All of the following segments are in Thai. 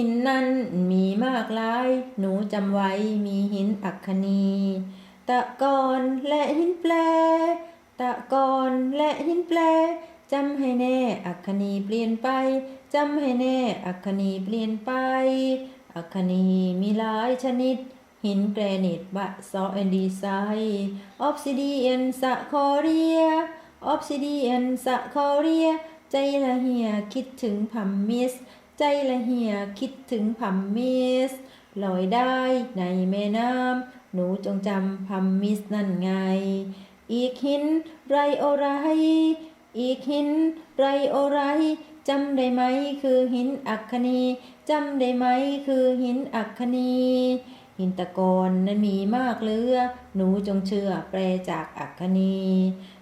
หินนั้นมีมากหลาย หนูจำไว้มีหินอัคคณีตะกอนและหินแปรตะกอนและหินแปรจำให้แน่อัคคณีเปลี่ยนไปจำให้แน่อัคคณีเปลี่ยนไป อัคคณีมีหลายชนิด หินแกรนิตบะซอแอนดีไซออฟซิเดียนสะคอเรียออฟซิเดียนสะคอเรีย ใจละเหียคิดถึงพัมมิส ใจละเหียคิดถึงพัมมิสลอยได้ในแม่น้ำหนูจงจำพัมมิสนั่นไง อีกหินไรโอไร อีกหินไรโอไรจำได้ไหมคือหินอัคคณีจำได้ไหมคือหินอัคคณีหินตะกอนนั้นมีมากเหลือ หนูจงเชื่อแปลจากอัคคณี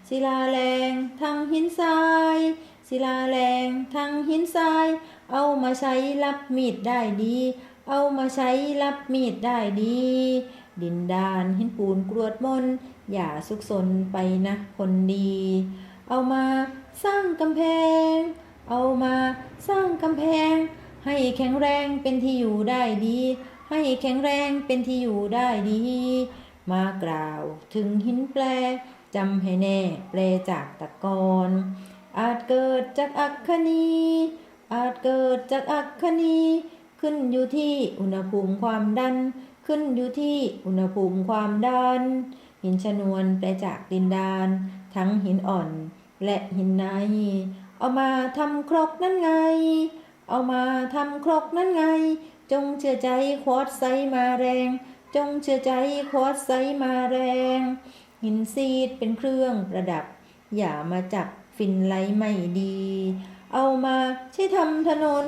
ศิลาแรงทั้งหินทรายศิลาแรงทั้งหินทราย เอามาใช้รับมีดได้ดี เอามาใช้รับมีดได้ดี ดินดานหินปูนกรวดมนอย่าสุกสนไปนะคนดี เอามาสร้างกำแพง เอามาสร้างกำแพง ให้แข็งแรงเป็นที่อยู่ได้ดี ให้แข็งแรงเป็นที่อยู่ได้ดี มากล่าวถึงหินแปรจำให้แน่แปลจากตะกอนอาจเกิดจากอัคคณี อาจเกิดจากอัคคณีขึ้นอยู่ที่อุณหภูมิความดัน ขึ้นอยู่ที่อุณหภูมิความดัน หินชนวนแปลจากดินดาน ทั้งหินอ่อนและหินในเอามาทำครกนั่นไง เอามาทำครกนั่นไง จงเชื่อใจควอดไซมาแรง จงเชื่อใจควอดไซมาแรง หินซีดเป็นเครื่องประดับ อย่ามาจับฟินไลไม่ดี เอามาใช้ทำถนน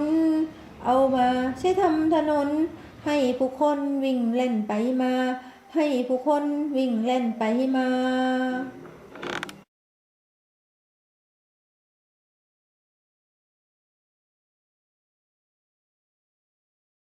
เอามาใช้ทำถนน ให้ผู้คนวิ่งเล่นไปมา ให้ผู้คนวิ่งเล่นไปมา